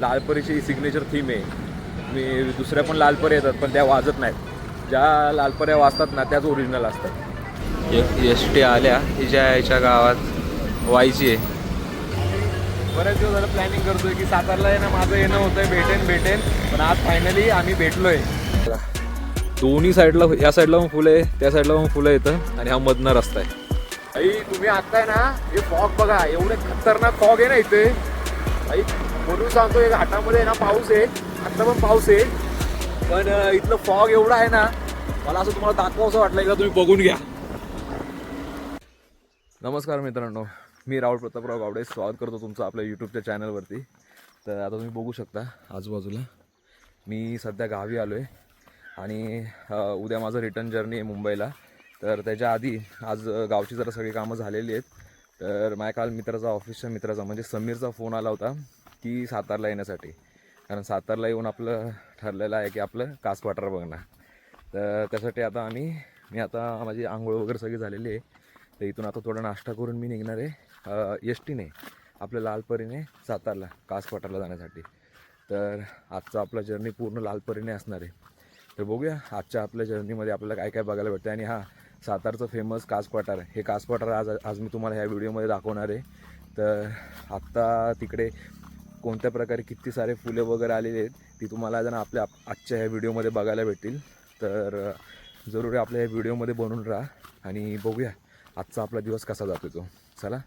लालपरीची signature theme आहे. मी दुसऱ्या पण लालपरी येतात पण त्या वाजत नाहीत. ज्या लालपऱ्या वाजतात ना त्याच ओरिजिनल असतात. एस टी आल्या हिच्या याच्या गावात व्हायची आहे. बऱ्याच दिवस झालं प्लॅनिंग करतोय की सातारला आहे ना माझं येणं होतंय भेटेन भेटेन. पण आज फायनली आम्ही भेटलोय. दोन्ही साईडला या साईडला पण फुलं आहे त्या साईडला पण फुलं येतं आणि हा मधनं रस्ता आहे. आई तुम्ही आता आहे ना हे फॉग बघा एवढे खतरनाक फॉग आहे ना इथे. आई म्हणून सांगतो एक घाटामध्ये ना पाऊस आहे आत्ता पण पाऊस आहे. पण इथलं फॉग एवढा आहे ना मला असं तुम्हाला दाखवा असं वाटलं एकदा तुम्ही बघून घ्या. नमस्कार मित्रांनो मी राहुल प्रतापराव गावडे स्वागत करतो तुमचं आपल्या यूट्यूबच्या चॅनलवरती तर आता तुम्ही बघू शकता आजूबाजूला मी सध्या गावी आलो आहे आणि उद्या माझं रिटर्न जर्नी आहे मुंबईला. तर त्याच्या आधी आज गावची जरा सगळी कामं झालेली आहेत. तर माझ्या काल मित्राचा ऑफिसच्या मित्राचा म्हणजे समीरचा फोन आला होता. की सातारला येण्यासाठी. कारण सातारला येऊन आपलं ठरलेलं आहे की आपलं कास क्वार्टर बघणार. तर त्यासाठी आता आम्ही मी आता माझी आंघोळ वगैरे सगळी झालेली आहे. तर इथून आता थोडा नाश्ता करून मी निघणार आहे एस टीने आपल्या लालपरीने सातारला कास क्वार्टरला जाण्यासाठी. तर आजचा आपला जर्नी पूर्ण लालपरीने असणार आहे. तर बघूया आजच्या आपल्या जर्नीमध्ये आपल्याला काय काय बघायला भेटतं आणि हा सातारचं फेमस कास क्वार्टर हे कास क्वार्टर आज आज मी तुम्हाला ह्या व्हिडिओमध्ये दाखवणार आहे. तर आत्ता तिकडे कोणत्या प्रकारे किती सारे फुले वगैरे आलेले आहेत ती तुम्हाला जर आपल्या आजच्या ह्या व्हिडिओमध्ये बघायला भेटतील तर अ, जरूर आपल्या ह्या व्हिडिओमध्ये बनून राहा आणि बघूया आजचा आपला दिवस कसा जातो तो. चला?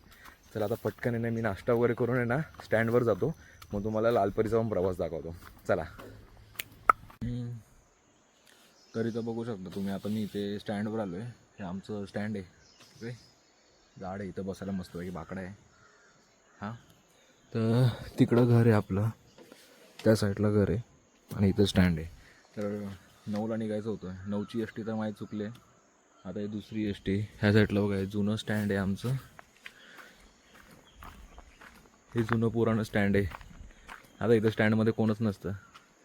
चला आता पटकन आहे ना मी नाश्ता वगैरे करून आहे ना स्टँडवर जातो. मग तुम्हाला लालपरीचा पण प्रवास दाखवतो. चला. तरी तर बघू शकता तुम्ही आता मी इथे स्टँडवर आलो आहे हे आमचं स्टँड आहे. ओके झाड आहे इथं बसायला मस्त आहे भाकडा आहे. हां? तर तिकडं घर आहे आपलं. त्या साईडला घर आहे आणि इथं स्टँड आहे. तर नऊला निघायचं होतं. नऊची एस टी तर माहीत चुकले. आता ही दुसरी एस टी ह्या साईडला बघा जुनं स्टँड आहे आमचं. हे जुनं पुराणं स्टँड आहे. आता इथं स्टँडमध्ये कोणच नसतं.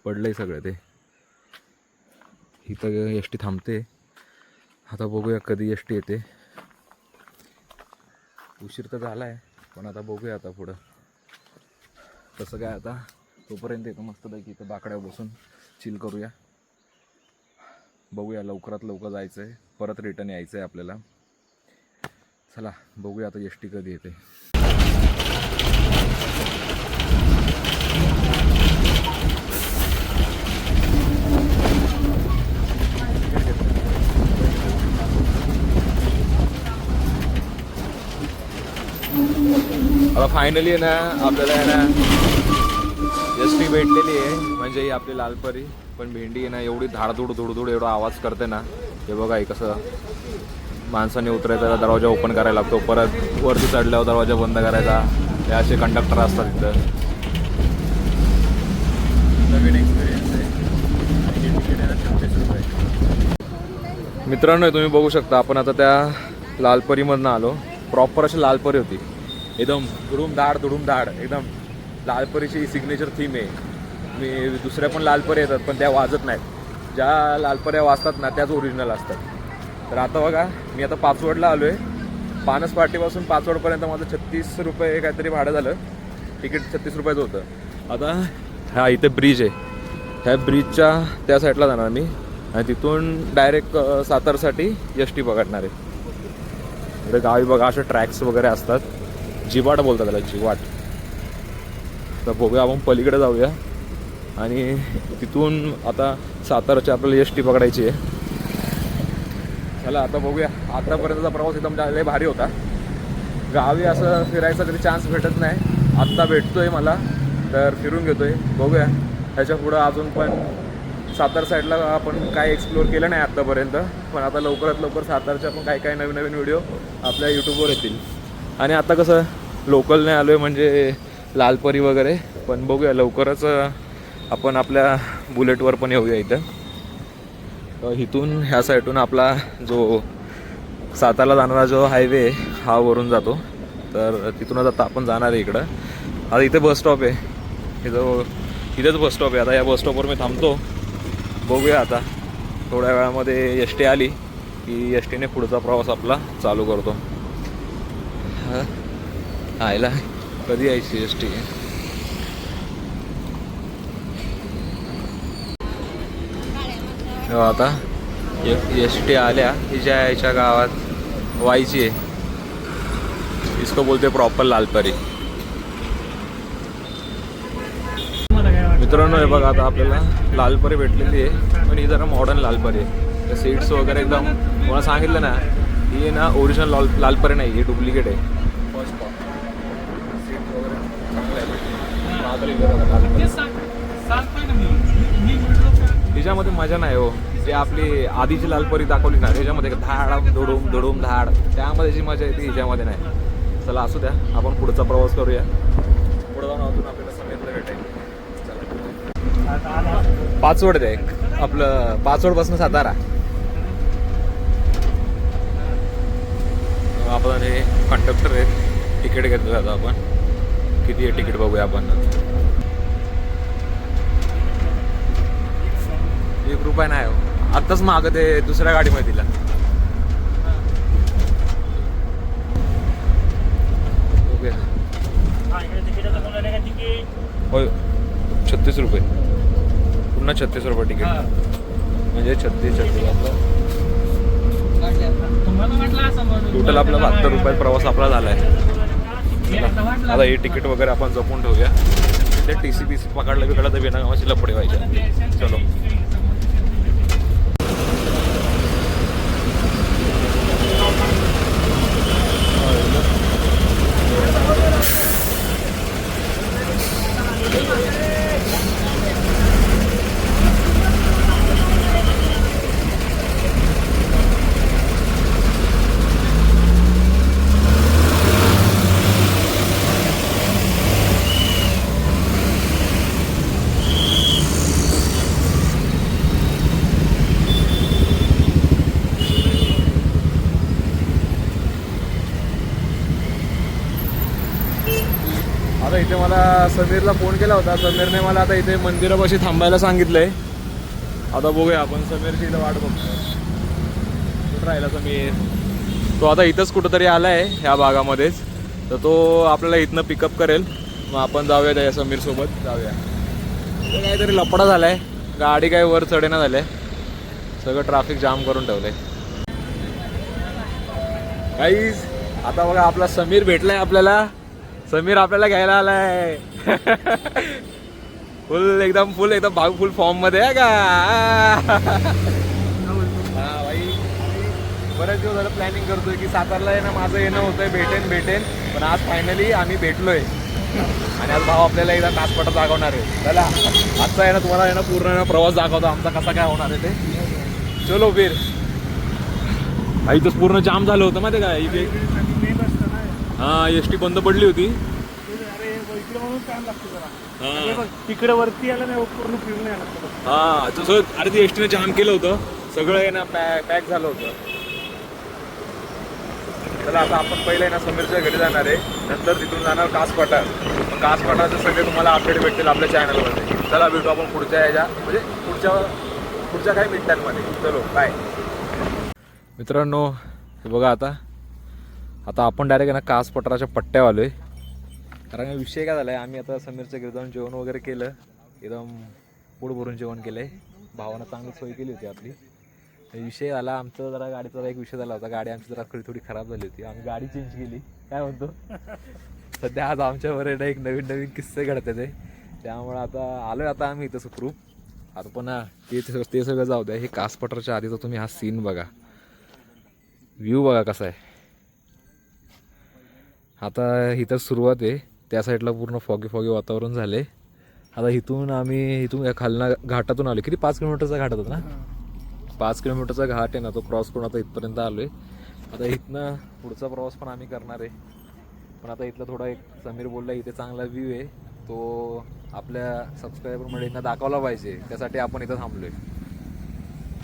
पडलं आहे सगळं ते. इथं एस टी थांबते. आता बघूया कधी एस टी येते. उशीर तर झाला आहे पण आता बघूया आता पुढं. तसं काय आता? तोपर्यंत येतो मस्तपैकी इथं बाकड्यावर बसून. चिल करूया. बघूया लवकरात लवकर जायचं आहे परत रिटर्न यायचं आहे आपल्याला. चला बघूया आता एस टी कधी येते. आता फायनली आहे ना आपल्याला आहे ना एस टी भेटलेली आहे. म्हणजे ही आपली लालपरी. पण भेंडी आहे ना एवढी धाडधूड धुडधूड एवढा आवाज करते ना. हे बघा हे कसं माणसाने उतरायचा दरवाजा ओपन करायला लागतो. परत वरती चढल्यावर दरवाजा बंद करायचा. हे असे कंडक्टर असतात इथं. नवीन एक्सपिरियन्स आहे. मित्रांनो तुम्ही बघू शकता. आपण आता त्या लालपरीमधनं आलो. प्रॉपर अशी लालपरी होती. एकदम दुडूम धाड धाड एकदम लालपरीची सिग्नेचर थीम आहे. मी दुसऱ्या पण लालपरी येतात पण त्या वाजत नाहीत. ज्या लालपऱ्या वाजतात ना त्याच ओरिजिनल असतात. तर आता बघा मी आता पाचवडला आलो आहे पानस पाटीपासून पाचवडपर्यंत माझं छत्तीस रुपये काहीतरी भाडं झालं. तिकीट छत्तीस रुपयाचं होतं. आता हा इथे ब्रिज आहे. ह्या ब्रिजच्या त्या साईडला जाणार मी. आणि तिथून डायरेक्ट सातारसाठी एस टी पकडणार आहे. इकडे गावी बघा असे ट्रॅक्स वगैरे असतात. जिवाट बोलतात त्याला जिवाट. तर बघूया आपण पलीकडे जाऊया. आणि तिथून आता साताराची आपल्याला एस टी पकडायची आहे. चला आता बघूया. आतापर्यंतचा प्रवास एकदम लय भारी होता. गावी असं फिरायचा कधी चान्स भेटत नाही. आत्ता भेटतोय मला तर फिरून घेतोय. बघूया. ह्याच्या पुढं अजून पण सातार साईडला आपण काय एक्सप्लोअर केलं नाही आत्तापर्यंत. पण आता लवकरात लवकर सातारच्या पण काही काही नवीन नवीन व्हिडिओ आपल्या यूट्यूबवर येतील. आणि आता कसं लोकलने आलो आहे म्हणजे लालपरी वगैरे पण बघूया लवकरच आपण आपल्या बुलेटवर पण येऊया इथं. इथून ह्या साईडून आपला जो सातारला जाणारा जो हायवे हा वरून जातो. तर तिथूनच आता आपण जाणार आहे इकडं. आता इथे बस स्टॉप आहे. इथं इथेच बस स्टॉप आहे. आता या बस स्टॉपवर मी थांबतो. बघूया आता. थोड्या वेळामध्ये एस टी आली की एस टीने पुढचा प्रवास आपला चालू करतो. आयला कधी यायची एस टी? हो, आता एस टी आल्या हिच्या याच्या गावात व्हायची आहे. इसको बोलते प्रॉपर लालपरी. मित्रांनो हे बघा आता आपल्याला लालपरी भेटलेली आहे. पण ही जरा मॉडर्न लालपरी आहे. सीट्स वगैरे एकदम मला सांगितलं ना ही आहे ना ओरिजिनल लाल लालपरी नाही ही डुप्लिकेट आहे. फर्स्ट सीट वगैरे तिच्यामध्ये मजा नाही हो. ते आपली आधीची लालपरी दाखवली ना त्याच्यामध्ये धाड दुडूम दुडूम धाड त्यामध्ये जी मजा येते हिच्यामध्ये नाही. चला असू द्या आपण पुढचा प्रवास करूया. पुढे जाऊन अजून आपल्याला समेतला भेटेल चला पाचवड आहे एक आपलं पाचवडपासून सातारा. आपण हे कंडक्टर आहेत. तिकीट घेतलं आता आपण. किती आहे तिकीट बघूया आपण. एक रुपया नाही हो. आत्ताच माग ते दुसऱ्या गाडीमध्ये दिला. ओके होय. छत्तीस रुपये. पुन्हा छत्तीस रुपये तिकीट म्हणजे छत्तीस छत्तीस आपलं. टोटल आपला बहात्तर रुपयात प्रवास आपला झाला आहे आता हे तिकीट वगैरे आपण जपून ठेवूया. ते टी सी बी सी पकडलं बिकडलं तर बेनागावाची लपडे व्हायचे. चलो आता इथे मला समीरला फोन केला होता. समीरने मला आता इथे मंदिरापाशी थांबायला सांगितलंय. आता बघूया आपण समीरची इथं वाट बघतो कुठं राहिला समीर? तो आता इथंच कुठंतरी आलाय ह्या भागामध्येच. तर तो आपल्याला इथनं पिकअप करेल. मग आपण जाऊया त्या समीर सोबत. जाऊया. काहीतरी लपडा झालाय. गाडी काही वर चढेना आहे सगळं ट्रॅफिक जाम करून ठेवलंय. काहीच आता बघा आपला समीर भेटलाय आपल्याला. समीर आपल्याला घ्यायला आलाय. फुल एकदम फुल एकदम भाग फुल फॉर्ममध्ये आहे का? हा भाई. बरेच दिवस झालं प्लॅनिंग करतोय की सातारला आहे ना माझं येणं होतंय भेटेन भेटेन. पण आज फायनली आम्ही भेटलोय. आणि आज भाऊ आपल्याला एकदा नाचपटा दाखवणार आहे. चला आजचा आहे ना तुम्हाला आहे ना पूर्ण प्रवास दाखवतो आमचा कसा काय होणार आहे ते. चलो वीर आई तर पूर्ण जाम झालं होतं माहिती का? इथे हा एस टी बंद पडली होती. हा. तिकडे वरती आला नाही पूर्ण फिरून यायला लागतं. हा तसं अरे ते एस टीने जाम केलं होतं. सगळं आहे ना पॅक पॅक झालं होतं. चला आता आपण पहिले आहे ना समीरच्या घरी जाणार आहे. नंतर तिथून जाणार कास पठार मग कास पठारचे सगळे तुम्हाला अपडेट भेटतील आपल्या चॅनलमध्ये चला भेटू आपण पुढच्या ह्याच्या म्हणजे पुढच्या पुढच्या काही मिनिटांमध्ये. चलो बाय मित्रांनो हे बघा आता. आता आपण डायरेक्ट ना कास पठाराच्या पट्ट्यावर आलोय. कारण विषय काय झाला आहे आम्ही आता समीरच्या घरी जाऊन जेवण वगैरे केलं. एकदम पोट भरून जेवण केलं आहे भावानं चांगली सोय केली होती आपली. विषय झाला आमचा जरा गाडीचा जरा एक विषय झाला होता. गाडी आमची जरा थोडी थोडी खराब झाली होती. आम्ही गाडी चेंज केली. काय म्हणतो? सध्या आज आमच्यावर एक नवीन नवीन किस्से घडतात आहे त्यामुळे आता आलोय आता आम्ही इथं सुखरूप. आता पण ते ते सगळं जाऊ द्या. हे कासपटरच्या आधीचा तुम्ही हा सीन बघा. व्ह्यू बघा कसा आहे. आता इथं सुरुवात आहे. त्या साईडला पूर्ण फॉगी फॉगी वातावरण झाले आता इथून आम्ही इथून या खालना घाटातून आलो किती? पाच किलोमीटरचा घाट होता ना? पाच किलोमीटरचा घाट आहे ना तो क्रॉस करून आता इथपर्यंत आलोय. आता इथनं पुढचा प्रवास पण आम्ही करणार आहे. पण आता इथलं थोडा एक समीर बोलला इथे चांगला व्ह्यू आहे. तो आपल्या सबस्क्रायबरमध्ये यांना दाखवला पाहिजे. त्यासाठी आपण इथं थांबलोय.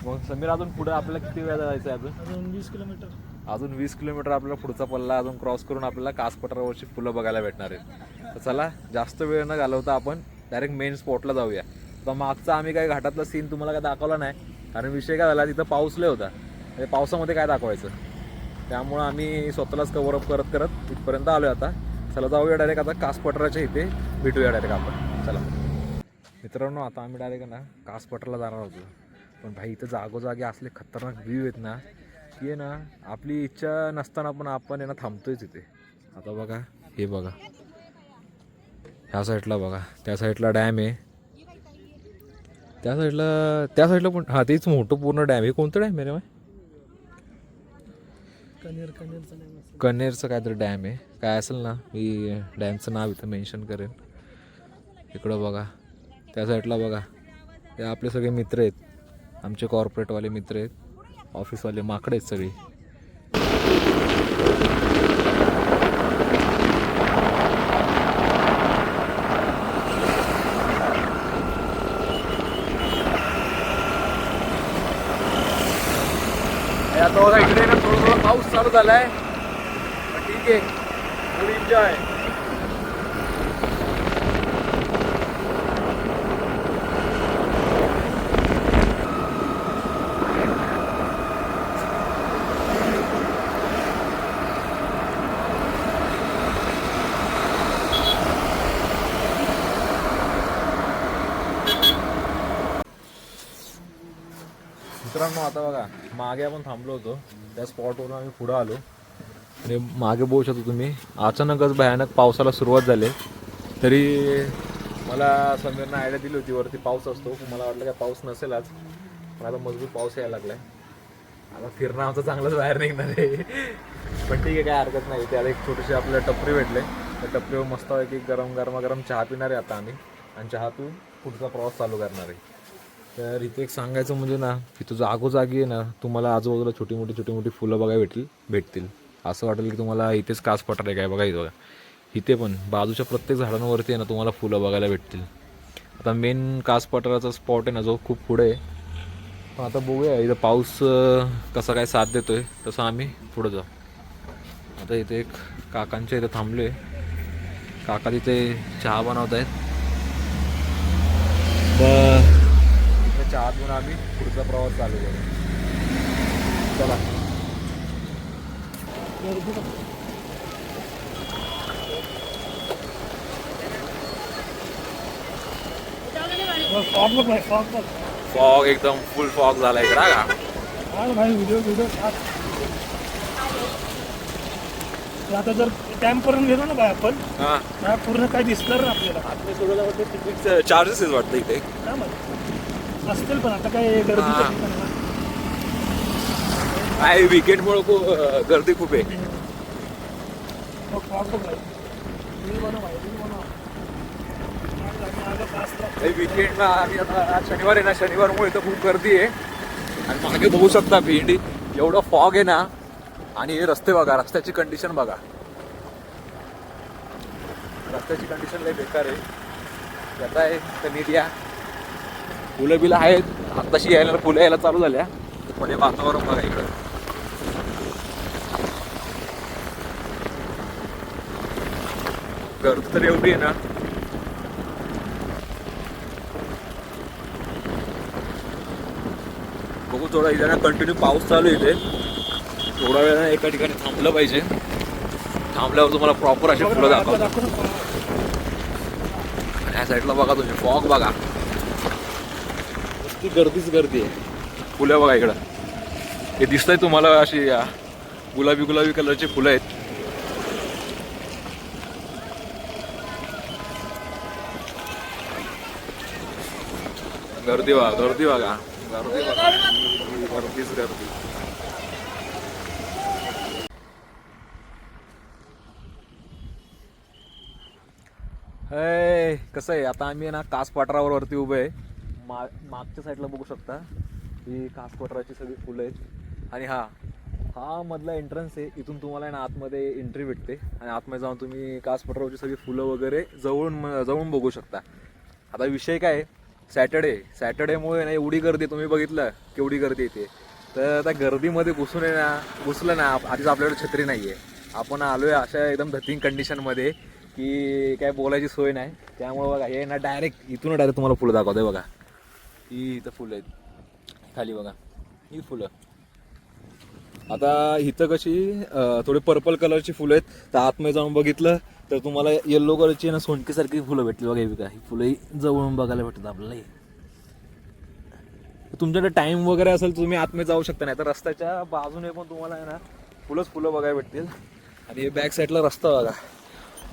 मग समीर अजून पुढे आपल्याला किती वेळा जायचं आहे अजून वीस किलोमीटर. अजून वीस किलोमीटर आपल्याला पुढचा पल्ला अजून क्रॉस करून आपल्याला कासपठारावरची फुलं बघायला भेटणार आहेत. तर चला जास्त वेळ न घालवता आपण डायरेक्ट मेन स्पॉटला जाऊया. तर मागचा आम्ही काय घाटातला सीन तुम्हाला काय दाखवला नाही कारण विषय काय झाला तिथं पाऊस लय होता. म्हणजे पावसामध्ये काय दाखवायचं? त्यामुळं आम्ही स्वतःलाच कव्हर अप करत करत इथपर्यंत आलो आता. चला जाऊया डायरेक्ट आता कासपठाराच्या इथे. भेटूया डायरेक्ट आपण. चला. मित्रांनो आता आम्ही डायरेक्ट ना कासपठारला जाणार होतो पण भाई इथं जागोजागी असले खतरनाक व्ह्यू आहेत ना की आहे ना आपली इच्छा नसताना पण आपण आहे ना थांबतोयच इथे. आता बघा हे बघा. ह्या साईडला बघा. त्या साईडला डॅम आहे. त्या साईडला त्या साईडला पण हा तेच मोठं पूर्ण डॅम आहे. कोणतं डॅम आहे रे? कनेर कनेरचं मस्त. कनेरचं काहीतरी डॅम आहे. काय असेल ना मी डॅमचं नाव इथं मेन्शन करेन. इकडं बघा. त्या साईडला बघा. हे आपले सगळे मित्र आहेत. आमचे कॉर्पोरेटवाले मित्र आहेत. ऑफिसवाले माकडे आहेत सगळी. आता बघा इकडे ना थोडं थोडं पाऊस चालू झालाय. ठीक आहे. फुल एन्जॉय मित्रांनो आता बघा मागे आपण थांबलो होतो. त्या स्पॉटवरून आम्ही पुढं आलो. आणि मागे बघू शकतो तुम्ही अचानकच भयानक पावसाला सुरुवात झाली. तरी मला समीरनं आयडिया दिली होती वरती पाऊस असतो. मला वाटलं काय पाऊस नसेल आज. पण आता मजबूत पाऊस यायला लागलाय. आता फिरणं आमचं चांगलंच बाहेर निघणार आहे. पण ठीक आहे काय हरकत नाही. त्याला एक छोटीशी आपल्याला टपरी भेटले. त्या टपरीवर मस्त आहे की गरम गरमागरम चहा पिणार आहे आता आम्ही. आणि चहा पिऊन पुढचा प्रवास चालू करणार आहे. तर इथे एक सांगायचं म्हणजे ना इथं जागोजागी आहे ना तुम्हाला आजूबाजूला छोटी मोठी छोटी मोठी फुलं बघायला भेटतील भेटतील. असं वाटेल की तुम्हाला इथेच कास पठार आहे काय बघा इथं बघा. इथे पण बाजूच्या प्रत्येक झाडांवरती आहे ना तुम्हाला फुलं बघायला भेटतील. आता मेन कास पठाराचा स्पॉट आहे ना जो खूप पुढे आहे. पण आता बघूया इथं पाऊस कसा काय साथ देतो आहे तसं आम्ही पुढं जाऊ. आता इथे एक काकांच्या इथं थांबलोय. काका तिथे चहा बनवत आहेत चहा पिऊन आम्ही पुढचा प्रवास चालू करू. चला. फॉग एकदम फुल फॉग झाला इकडं का? आता जर डॅम पर्यंत गेलो ना भाई आपण हा. पूर्ण काय दिसणार ना आपल्याला. चार्जेस वाटतं इथे. असतील पण आता काय गर्दी हा. कमी नाही ना. काय खूप अं, गर्दी खूप आहे मग बघ भाई. बनव भाई, बनव. fast राहा. विकेंडला आम्ही आता आज शनिवार आहे ना शनिवारमुळे इथं खूप गर्दी आहे आणि मागे बघू शकता भेंडी एवढं फॉग आहे ना आणि हे रस्ते बघा रस्त्याची कंडिशन बघा रस्त्याची कंडिशन लय बेकार आहे त्याचा आहे तर नीट या फुलं बिलं आहेत. आत्ताशी यायला फुलं यायला चालू झाल्या. पण हे वातावरण बघा इकडं. गर्दी तर एवढी आहे ना. बघू थोडा इथे ना कंटिन्यू पाऊस चालू आहे इथे. थोडा वेळ एका ठिकाणी थांबलं पाहिजे. थांबल्यावर तुम्हाला प्रॉपर असे फुलं दाखव, या साईडला बघा तुम्ही फॉग बघा. नुसती गर्दीच गर्दी आहे. फुलं बघा इकडं. हे दिसतंय तुम्हाला अशी गुलाबी गुलाबी कलरची फुलं आहेत. गर्दी बघा गर्दी बघा. गर्दी बघा. गर्दीच गर्दी. हे कसं आहे? आता आम्ही आहे ना कास पठारावर वरती उभे आहे. मा मागच्या साईडला बघू शकता. ही कास सगळी फुलं आहेत. आणि हा हा मधला एंट्रन्स आहे. इथून तुम्हाला आहे ना आतमध्ये एंट्री भेटते. आणि आतमध्ये जाऊन तुम्ही कासपटरावची सगळी फुलं वगैरे जवळून जवळून बघू शकता. आता विषय काय सॅटर्डे सॅटर्डेमुळे ना एवढी गर्दी तुम्ही बघितलं केवढी गर्दी येते तर त्या गर्दीमध्ये घुसून ना घुसलं ना आधीच आपल्याकडे छत्री नाही आहे आपण आलो आहे अशा एकदम धतिंग कंडिशनमध्ये की काय बोलायची सोय नाही. त्यामुळे बघा हे ना डायरेक्ट इथून डायरेक्ट तुम्हाला फुलं दाखवते बघा. ही इथं फुलं आहेत. खाली बघा. ही फुलं. आता इथं कशी थोडे थोडी पर्पल कलरची फुलं आहेत. तर आतमध्ये जाऊन बघितलं तर तुम्हाला येल्लो कलरची ना सोनकीसारखी फुलं भेटली बघा हे ही फुलं ही जवळून बघायला भेटतात आपल्याला ही. तुमच्याकडे टाइम वगैरे असेल तर तुम्ही आतमध्ये जाऊ शकता नाही तर रस्त्याच्या बाजूने पण तुम्हाला आहे ना फुलंच फुलं बघायला भेटतील. आणि हे बॅक साईडला रस्ता बघा.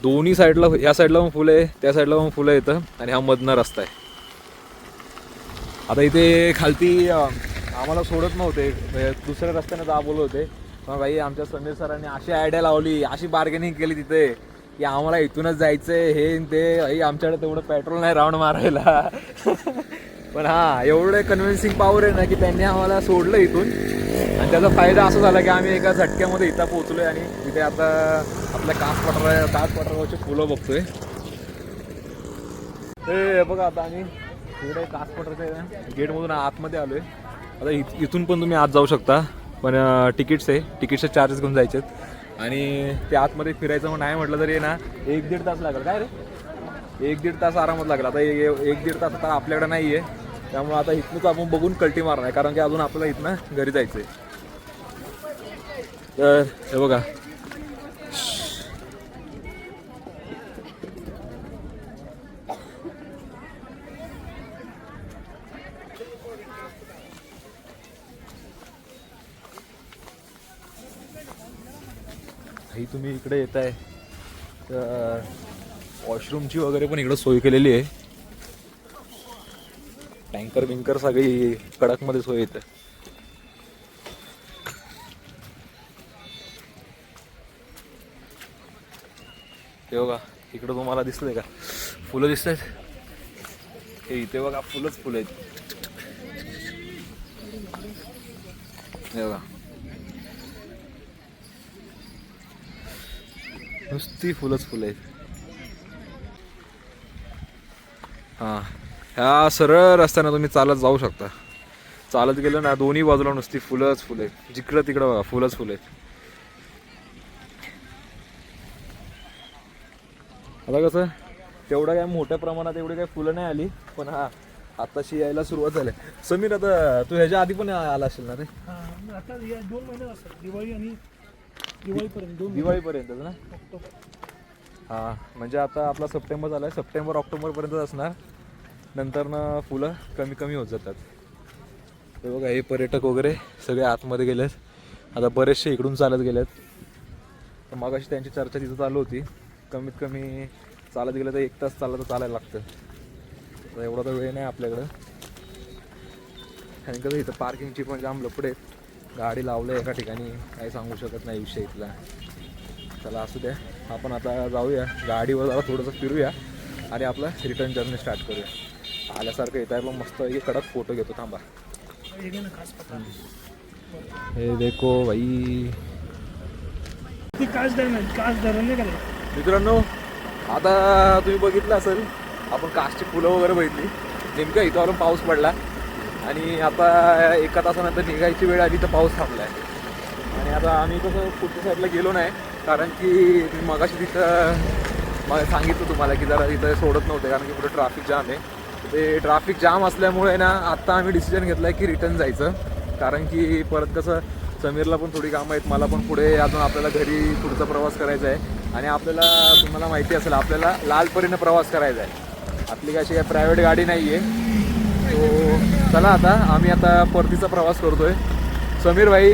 दोन्ही साईडला या साईडला पण फुलं आहे त्या साईडला पण फुलं येतं आणि हा मधनं रस्ता आहे. आता इथे खालती आम्हाला सोडत नव्हते. दुसऱ्या रस्त्याने दाबवलं होते. पण भाई आमच्या समीर सरांनी अशी आयडिया लावली अशी बार्गेनिंग केली तिथे की आम्हाला इथूनच जायचंय हे ते. भाई आमच्याकडे तेवढं पेट्रोल नाही राऊंड मारायला. पण हा एवढं कन्व्हिन्सिंग पॉवर आहे ना की त्यांनी आम्हाला सोडलं इथून. आणि त्याचा फायदा असा झाला की आम्ही एका झटक्यामध्ये इथं पोहोचलोय आणि तिथे आता आपल्या कास पठारा कास पठारावरचे फुलं बघतोय. हे बघा आता आम्ही. इकडे कासपठारच्या गेटमधून आतमध्ये आलोय. आता इथ- इथून पण तुम्ही आत जाऊ शकता. पण तिकीट्स आहे. तिकीटचे चार्जेस घेऊन जायचे आणि ते आतमध्ये फिरायचं मग नाही म्हटलं तरी ना एक दीड तास लागेल. काय रे? एक दीड तास आरामात लागला. आता एक दीड तास आता आपल्याकडे नाही आहे त्यामुळे आता इथनंच आपण बघून कल्टी मारणार आहे. कारण की अजून आपल्याला इथनं घरी जायचं आहे तर हे बघा. तुम्ही इकडे येत आहे तर वॉशरूमची वगैरे पण इकडं सोय केलेली आहे. टँकर बिंकर सगळी कडकमध्ये सोय येते. ते बघा इकडं तुम्हाला दिसतंय का? फुलं दिसत आहेत हे इथे बघा फुलंच फुलं आहेत. हे बघा. नुसती फुलंच फुलं आहेत. हां. ह्या सरळ रस्त्यानं तुम्ही चालत जाऊ शकता. चालत गेलं ना दोन्ही बाजूला नुसती फुलंच फुलं आहेत. जिकडं तिकडं बघा फुलंच फुलं आहेत. आता कसं तेवढं काय मोठ्या प्रमाणात एवढी काही फुलं नाही आली पण हा आताशी यायला सुरुवात झाली. समीर आता तू ह्याच्या आधी पण आला असेल ना रे? आता दोन महिने दिवाळी आणि दिवाळीपर्यंत दोन दिवाळीपर्यंतच ना? हां हा म्हणजे आता आपला सप्टेंबर झालाय. सप्टेंबर ऑक्टोबरपर्यंत असणार. नंतर ना फुलं कमी कमी होत जातात. ते बघा हे पर्यटक वगैरे सगळे आतमध्ये गेलेत. आता बरेचसे इकडून चालत गेलेत. तर मग अशी त्यांची चर्चा तिथं चालू होती. कमीत कमी चालत गेलं तर एक तास चालत चालायला लागतं. एवढा तर वेळ नाही आपल्याकडं. आणि कसं इथं पार्किंगची पण जाम लपडे आहेत. गाडी लावलं एका ठिकाणी. काही सांगू शकत नाही विषय इथला. चला असू द्या. आपण आता जाऊया. गाडीवर जरा थोडंसं फिरूया आणि आपलं रिटर्न जर्नी स्टार्ट करूया. आल्यासारखं येत आहे पण मस्त एक कडक फोटो घेतो. थांबा. हे हे देखो भाई? मित्रांनो आता तुम्ही बघितलं असेल आपण कासची फुलं वगैरे बघितली. नेमकं इथं आलो पाऊस पडला. आणि आता एका तासानंतर निघायची वेळ आली तर पाऊस थांबला आहे आणि आता आम्ही कसं पुढच्या साईडला गेलो नाही कारण की मी मगाशी तिथं मग सांगितलं तुम्हाला की जरा तिथं सोडत नव्हते कारण की पुढे ट्रॅफिक जाम आहे. ते ट्रॅफिक जाम असल्यामुळे ना आत्ता आम्ही डिसिजन घेतलं आहे की रिटर्न जायचं. कारण की परत कसं समीरला पण थोडी कामं आहेत मला पण पुढे अजून आपल्याला घरी पुढचा प्रवास करायचा आहे. आणि आपल्याला तुम्हाला माहिती असेल आपल्याला लालपरीनं प्रवास करायचा आहे. आपली कशी काय प्रायव्हेट गाडी नाही आहे सो चला आता आम्ही आता परतीचा प्रवास करतोय. समीर भाई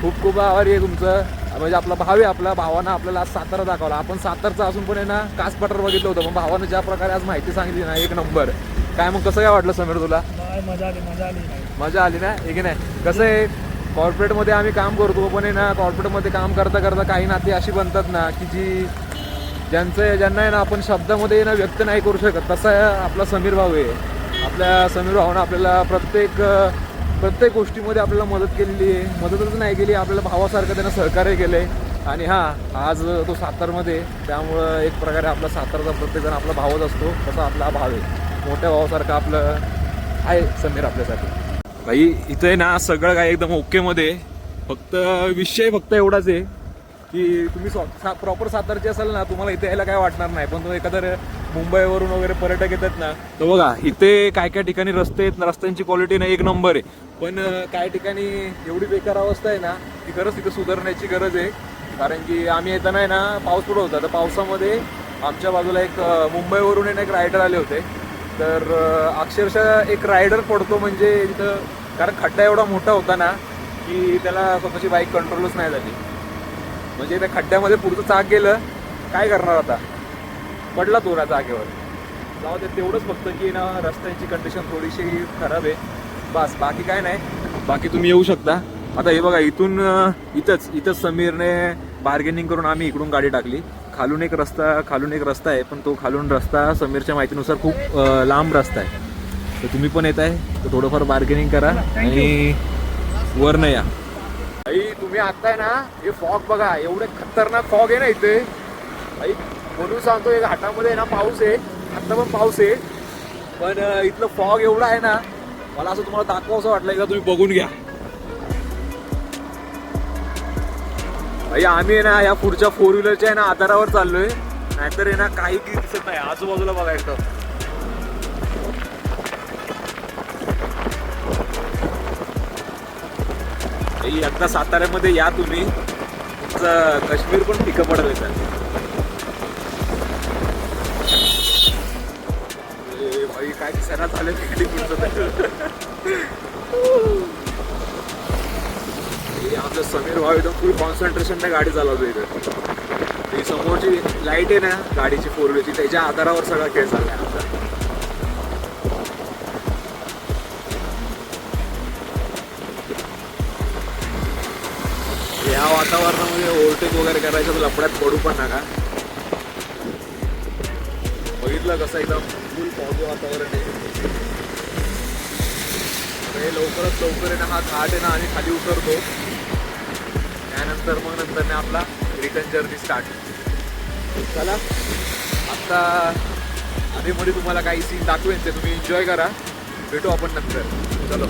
खूप खूप आभारी आहे तुमचं. म्हणजे आपला भाव आहे आपला भावानं आपल्याला आज सातारा दाखवला. आपण सातारचा असून पण आहे ना कास पठार बघितलं होतं पण भावानं ज्या प्रकारे आज माहिती सांगितली ना एक नंबर. काय मग कसं काय वाटलं समीर तुला? मजा आली मजा आली. मजा आली ना? एक नाही? कसं आहे कॉर्पोरेटमध्ये आम्ही काम करतो पण आहे ना कॉर्पोरेटमध्ये काम करता करता काही नाती अशी बनतात ना की जी ज्यांचं ज्यांना आहे ना आपण शब्दामध्ये ना व्यक्त नाही करू शकत. तसा आपला समीर भाऊ आहे. आपल्या समीर भावानं आपल्याला प्रत्येक प्रत्येक गोष्टीमध्ये आपल्याला मदत केलेली आहे. मदतच नाही केली आपल्याला भावासारखं त्यांना सहकार्य केलं आहे आणि हां आज तो सातारमध्ये त्यामुळं एक प्रकारे आपला सातारचा प्रत्येकजण आपला भावच असतो. तसा आपला भाव आहे. मोठ्या भावासारखं आपलं आहे समीर आपल्यासाठी. भाई आहे ना सगळं काय एकदम ओकेमध्ये फक्त विषय फक्त एवढाच आहे. की तुम्ही प्रॉपर सातारचे असाल ना तुम्हाला इथे यायला काय वाटणार नाही. पण तुम्ही एखादं मुंबईवरून वगैरे पर्यटक येतात ना तर बघा इथे काय काय ठिकाणी रस्ते आहेत ना रस्त्यांची क्वालिटी ना एक नंबर आहे. पण काय काही ठिकाणी एवढी बेकार अवस्था आहे ना की खरंच तिथं सुधारण्याची गरज आहे. कारण की आम्ही येताना आहे ना पाऊस पडत होता. तर पावसामध्ये आमच्या बाजूला एक मुंबईवरून आहे ना एक रायडर आले होते. तर अक्षरशः एक रायडर पडतो म्हणजे इथं कारण खड्डा एवढा मोठा होता ना की त्याला स्वतःची बाईक कंट्रोलच नाही झाली. म्हणजे त्या खड्ड्यामध्ये पुढचं चाक गेलं काय करणार आता? पडला तो ना जागेवर जाऊ दे तेवढंच फक्त की ना रस्त्याची कंडिशन थोडीशी खराब आहे. बस बाकी काय नाही. बाकी तुम्ही येऊ शकता. आता हे बघा इथून इथंच इथंच समीरने बार्गेनिंग करून आम्ही इकडून गाडी टाकली. खालून एक रस्ता खालून एक रस्ता आहे पण तो खालून रस्ता समीरच्या माहितीनुसार खूप लांब रस्ता आहे. तर तुम्ही पण येत आहे तर थोडंफार बार्गेनिंग करा आणि वर नाही या. तुम्ही आता आहे ना हे फॉग बघा एवढे खतरनाक फॉग आहे ना इथे. म्हणून सांगतो एक घाटामध्ये ना पाऊस आहे. आता पण पाऊस आहे. पण इथलं फॉग एवढा आहे ना मला असं तुम्हाला दाखवा असं वाटलं एकदा तुम्ही बघून घ्या. भाई आम्ही आहे ना या पुढच्या फोर व्हीलरच्या आहे ना आधारावर चाललोय. नाहीतर आहे ना काही काही दिसत नाही. आजूबाजूला बघायचं एकदा साताऱ्यामध्ये या तुम्ही. तुमचं काश्मीर पण पिकं पडेल इथं. भाई काय दिसायला झालं तिकडे आमचं समीर भाऊ एकदम फुल कॉन्सन्ट्रेशन कॉन्सन्ट्रेशनने गाडी चालवतो इथं. ही समोरची लाइट आहे ना गाडीची फोर व्हीलरची त्याच्या आधारावर सगळा खेळ चाललाय आमचा. वातावरणामध्ये ओव्हरटेक वगैरे करायचं तर लपड्यात पडू पण नका. बघितलं कसं एकदम फुल फॉगी वातावरण आहे. हे लवकरात लवकर आहे ना हा घाट आहे ना आणि खाली उतरतो. त्यानंतर मग नंतर आपला रिटर्न जर्नी स्टार्ट चला आत्ता आधी मध्ये तुम्हाला काही सीन दाखवेन ते तुम्ही एन्जॉय करा. भेटू आपण नंतर. चलो.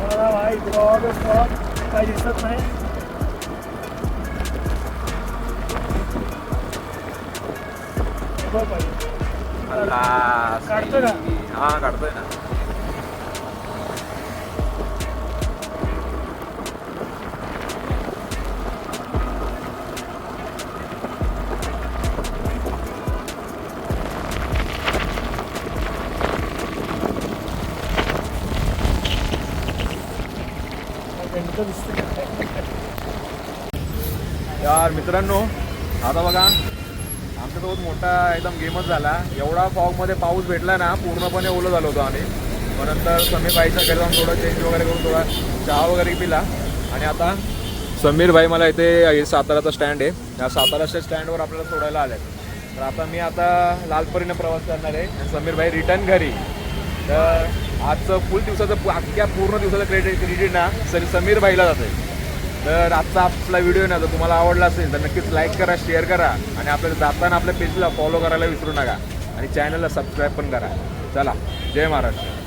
मला भाई फॉग फॉग काही दिसत नाही बघ भाई. खल्लास. काढतो का? हा काढतोय ना यार मित्रांनो आता बघा आमच्यासोबत मोठा एकदम गेमच झाला. एवढा फॉगमध्ये पाऊस भेटला ना पूर्णपणे ओलं झालो होतो आम्ही. मग नंतर समीर भाईच्या घरी जाऊन थोडं चेंज वगैरे करून थोडा चहा वगैरे पिला. आणि आता समीर भाई मला इथे साताराचा स्टँड आहे. या साताराच्या स्टँडवर आपल्याला सोडायला आले तर आता मी आता लालपरीने प्रवास करणार आहे. आणि समीर भाई रिटर्न घरी. तर आजचं फुल दिवसाचं अख्ख्या पूर्ण दिवसाचं क्रेडिट क्रेडिट ना सर समीर भाईला जाते तर आजचा आपला व्हिडिओ ना जर तुम्हाला आवडला असेल तर नक्कीच लाईक करा शेअर करा. आणि आपल्याला जाताना आपल्या पेजला फॉलो करायला विसरू नका. आणि चॅनलला सबस्क्राईब पण करा. चला जय महाराष्ट्र.